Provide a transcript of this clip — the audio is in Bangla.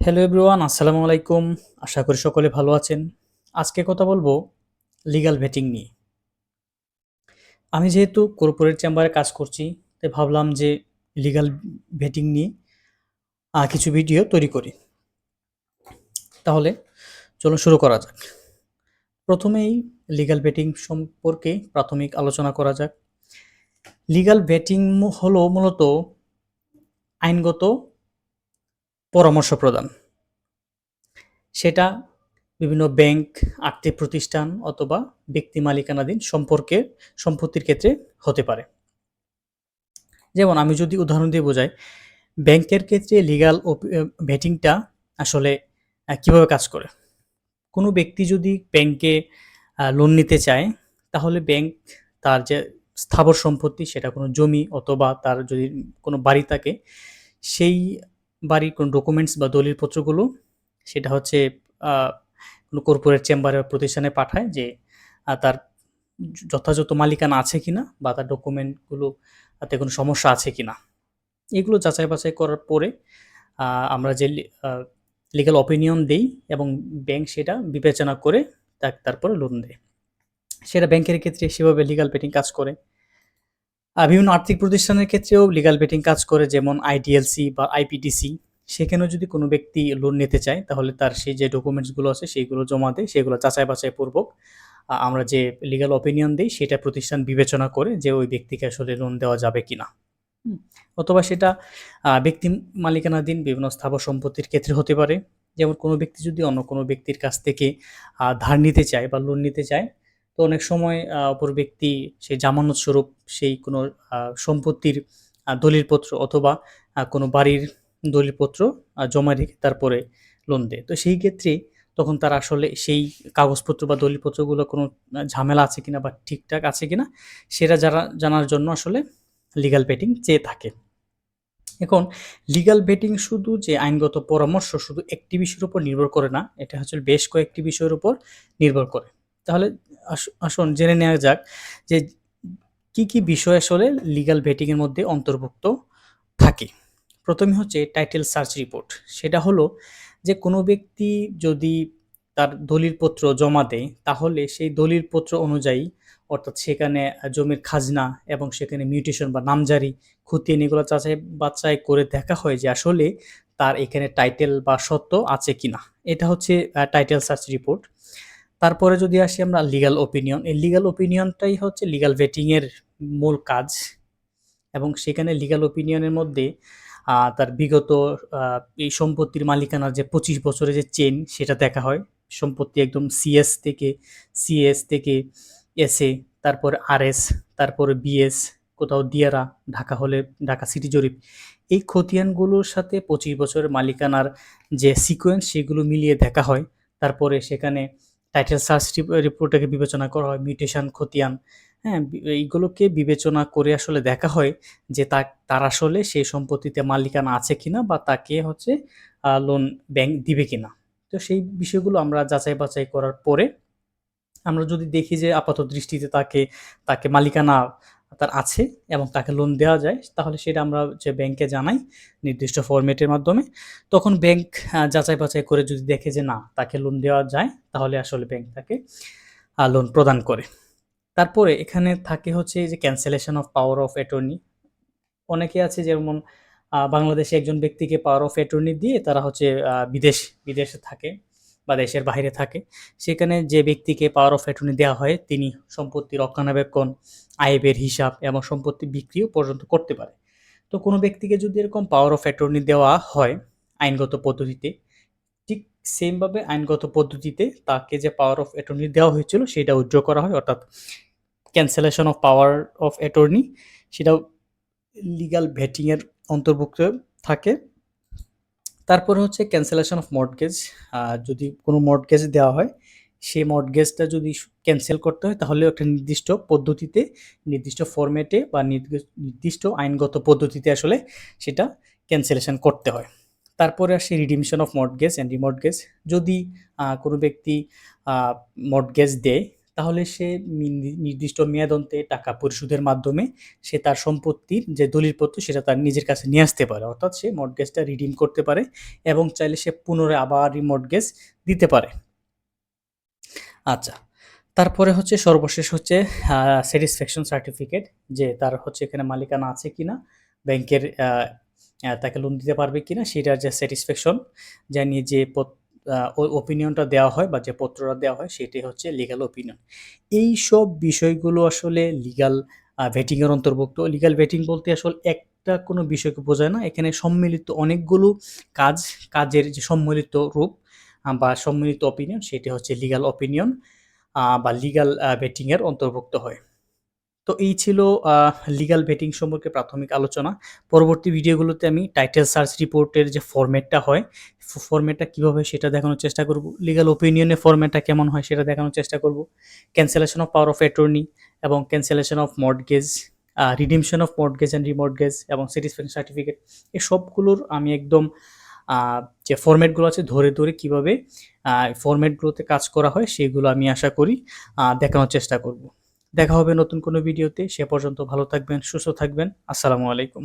হ্যালো এভরিওয়ান আসসালামু আলাইকুম। আশা করি সকলে ভালো আছেন। আজকে কথা বলব লিগ্যাল ভেটিং নিয়ে। আমি যেহেতু কর্পোরেট চেম্বারে কাজ করছি, তাই ভাবলাম যে লিগ্যাল ভেটিং নিয়ে কিছু ভিডিও তৈরি করি। তাহলে চলুন শুরু করা যাক। প্রথমেই লিগ্যাল ভেটিং সম্পর্কে প্রাথমিক আলোচনা করা যাক। লিগ্যাল ভেটিং হলো মূলত আইনগত পরামর্শ প্রদান সেটা বিভিন্ন ব্যাংক, আর্থিক প্রতিষ্ঠান অথবা ব্যক্তি মালিকানাধীন সম্পর্কে সম্পত্তির ক্ষেত্রে হতে পারে। যেমন আমি যদি উদাহরণ দিয়ে বোঝাই, ব্যাংকের ক্ষেত্রে লিগাল ভেটিংটা আসলে কীভাবে কাজ করে? কোনো ব্যক্তি যদি ব্যাংকে লোন নিতে চায়, তাহলে ব্যাংক তার যে স্থাবর সম্পত্তি, সেটা কোনো জমি অথবা তার যদি কোনো বাড়ি থাকে, সেই বাড়ির কোনো ডকুমেন্টস বা দলিলপত্রগুলো সেটা হচ্ছে কোনো কর্পোরেট চেম্বারে প্রতিষ্ঠানে পাঠায় যে তার যথাযথ মালিকানা আছে কিনা বা তার ডকুমেন্টগুলো তাতে কোনো সমস্যা আছে কিনা। এগুলো যাচাই বাছাই করার পরে আমরা যে লিগাল অপিনিয়ন দেই এবং ব্যাংক সেটা বিবেচনা করে তারপরে লোন দেয়। সেটা ব্যাংকের ক্ষেত্রে সেভাবে লিগাল পেটিং কাজ করে। বিভিন্ন আর্থিক প্রতিষ্ঠানের ক্ষেত্রেও লিগাল বেটিং কাজ করে, যেমন আইডিএলসি বা আইপিডিসি সেখানেও যদি কোনো ব্যক্তি লোন নিতে চায়, তাহলে তার সেই যে ডকুমেন্টসগুলো আছে, সেইগুলো জমা দেয়, সেগুলো যাচাই বাছাই পূর্বক আমরা যে লিগাল অপিনিয়ন দিই, সেটা প্রতিষ্ঠান বিবেচনা করে যে ওই ব্যক্তিকে আসলে লোন দেওয়া যাবে কি না অথবা সেটা ব্যক্তি মালিকানাধীন বিভিন্ন স্থাবর সম্পত্তির ক্ষেত্রে হতে পারে। যেমন কোনো ব্যক্তি যদি অন্য কোনো ব্যক্তির কাছ থেকে ধার নিতে চায় বা লোন নিতে চায় তো অনেক সময় অপর ব্যক্তি সেই জামানত স্বরূপ সেই কোনো সম্পত্তির দলিলপত্র অথবা কোনো বাড়ির দলিলপত্র জমা রেখে তারপরে লোন দেয়। তো সেই ক্ষেত্রে তখন তার আসলে সেই কাগজপত্র বা দলিলপত্রগুলো কোনো ঝামেলা আছে কিনা বা ঠিকঠাক আছে কিনা, সেটা যারা, জানার জন্য আসলে লিগ্যাল বেটিং চেয়ে থাকে। এখন লিগাল বেটিং শুধু যে আইনগত পরামর্শ শুধু একটি বিষয়ের উপর নির্ভর করে না, এটা হচ্ছে বেশ কয়েকটি বিষয়ের উপর নির্ভর করে। তাহলে আসুন জেনে নেওয়া যাক যে কি কি বিষয় আসলে লিগ্যাল ভেটিংয়ের মধ্যে অন্তর্ভুক্ত থাকে। প্রথমে হচ্ছে টাইটেল সার্চ রিপোর্ট সেটা হলো যে কোনো ব্যক্তি যদি তার দলিলপত্র জমা দেয়, তাহলে সেই দলিলপত্র অনুযায়ী অর্থাৎ সেখানে জমির খাজনা এবং সেখানে মিউটেশন বা নামজারি খতিয়ান এগুলো চাচাই বাছাই করে দেখা হয় যে আসলে তার এখানে টাইটেল বা সত্য আছে কিনা। এটা হচ্ছে টাইটেল সার্চ রিপোর্ট তারপরে যদি আসি আমরা লিগ্যাল ওপিনিয়ন এই লিগ্যাল ওপিনিয়নটাই হচ্ছে লিগ্যাল ভেটিংয়ের মূল কাজ। এবং সেখানে লিগ্যাল ওপিনিয়নের মধ্যে তার বিগত এই সম্পত্তির মালিকানার যে পঁচিশ বছরের যে চেন সেটা দেখা হয়। সম্পত্তি একদম সিএস থেকে সিএস থেকে এসএ তারপরে আরএস তারপরে বিএস কোথাও দিয়ারা, ঢাকা হলে ঢাকা সিটি জরিপ। এই খতিয়ানগুলোর সাথে পঁচিশ বছরের মালিকানার যে সিকোয়েন্স সেগুলো মিলিয়ে দেখা হয়। তারপরে সেখানে টাইটেল সার্চ রিপোর্টটাকে বিবেচনা করা হয়, মিউটেশন, খতিয়ান হ্যাঁ এইগুলোকে বিবেচনা করে আসলে দেখা হয় যে তা, তার আসলে সেই সম্পত্তিতে মালিকানা আছে কিনা বা তাকে হচ্ছে লোন ব্যাংক দিবে কিনা। তো সেই বিষয়গুলো আমরা যাচাই বাছাই করার পরে আমরা যদি দেখি যে আপাত দৃষ্টিতে তাকে তাকে মালিকানা তার আছে এবং তাকে লোন দেওয়া যায়, তাহলে সেটা আমরা যে ব্যাংকে জানাই নির্দিষ্ট ফরম্যাটের মাধ্যমে। তখন ব্যাংক যাচাই বাছাই করে যদি দেখে যে না, তাকে লোন দেওয়া যায়, তাহলে আসলে ব্যাংক তাকে লোন প্রদান করে। তারপরে এখানে থাকে হচ্ছে যে cancellation of power of attorney অনেকে আছে যেমন বাংলাদেশে একজন ব্যক্তিকে পাওয়ার অফ অ্যাটর্নি দিয়ে তারা হচ্ছে বিদেশ, বিদেশে থাকে। বা দেশের বাইরে থাকে। সেখানে যে ব্যক্তিকে পাওয়ার অফ অ্যাটর্নি দেওয়া হয়, তিনি সম্পত্তি রক্ষণাবেক্ষণ আয়বের হিসাব এবং সম্পত্তি বিক্রিও পর্যন্ত করতে পারে। তো কোনো ব্যক্তিকে যদি এরকম পাওয়ার অফ অ্যাটর্নি দেওয়া হয় আইনগত পদ্ধতিতে, ঠিক সেমভাবে আইনগত পদ্ধতিতে তাকে যে পাওয়ার অফ অ্যাটর্নি দেওয়া হয়েছিল, সেটা উইথড্র করা হয়, অর্থাৎ cancellation of power of attorney সেটাও লিগাল ভেটিংয়ের অন্তর্ভুক্ত থাকে। তারপরে হচ্ছে ক্যান্সেলেশন অফ মর্টগেজ যদি কোনো মর্টগেজ দেওয়া হয়, সেই মর্টগেজটা যদি ক্যান্সেল করতে হয়, তাহলে একটা নির্দিষ্ট পদ্ধতিতে, নির্দিষ্ট ফরম্যাটে বা নির্দিষ্ট আইনগত পদ্ধতিতে আসলে সেটা ক্যান্সেলেশন করতে হয়। তারপরে আসে redemption of mortgage and remortgage যদি কোনো ব্যক্তি মর্টগেজ দেয় তাহলে সে নির্দিষ্ট মেয়াদন্তে টাকা পরিশোধের মাধ্যমে সে তার সম্পত্তির যে দলিলপত্র, সেটা তার নিজের কাছে নিয়ে আসতে পারে। অর্থাৎ সে মর্টগেজটা রিডিম করতে পারে এবং চাইলে সে পুনরায় আবার রিমর্টগেজ দিতে পারে। আচ্ছা তারপরে হচ্ছে সর্বশেষ হচ্ছে স্যাটিসফ্যাকশন সার্টিফিকেট যে তার হচ্ছে এখানে মালিকানা আছে কি না ব্যাংকের তাকে লোন দিতে পারবে কিনা, সেটার যে স্যাটিসফ্যাকশন জানিয়ে যে ওপিনিয়নটা দেওয়া হয় বা যে পত্রটা দেওয়া হয় সেটাই হচ্ছে লিগাল ওপিনিয়ন এই সব বিষয়গুলো আসলে লিগাল ভেটিংয়ের অন্তর্ভুক্ত। লিগাল ভেটিং বলতে আসলে একটা কোনো বিষয়কে বোঝায় না। এখানে সম্মিলিত অনেকগুলো কাজ, কাজের যে সম্মিলিত রূপ বা সম্মিলিত অপিনিয়ন সেটি হচ্ছে লিগাল অপিনিয়ন বা লিগাল ভেটিংয়ের অন্তর্ভুক্ত হয়। তো এই ছিল লিগাল ভেটিং সম্পর্কে প্রাথমিক আলোচনা। পরবর্তী ভিডিওগুলোতে আমি টাইটেল সার্চ রিপোর্টের যে ফরম্যাটটা হয় ফরম্যাটটা কীভাবে সেটা দেখানোর চেষ্টা করব। লিগাল ওপিনিয়নের ফরম্যাটটা কেমন হয় সেটা দেখানোর চেষ্টা করব। Cancellation of power of attorney এবং cancellation of mortgage redemption of mortgage and remortgage এবং স্যাটিসফ্যাকশন সার্টিফিকেট এই সবগুলোর আমি একদম যে ফরম্যাটগুলো আছে ধরে ধরে কীভাবে ফরম্যাটগুলোতে কাজ করা হয় সেগুলো আমি আশা করি দেখানোর চেষ্টা করব। দেখা হবে নতুন কোনো ভিডিওতে। সে পর্যন্ত ভালো থাকবেন সুস্থ থাকবেন। আসসালামু আলাইকুম।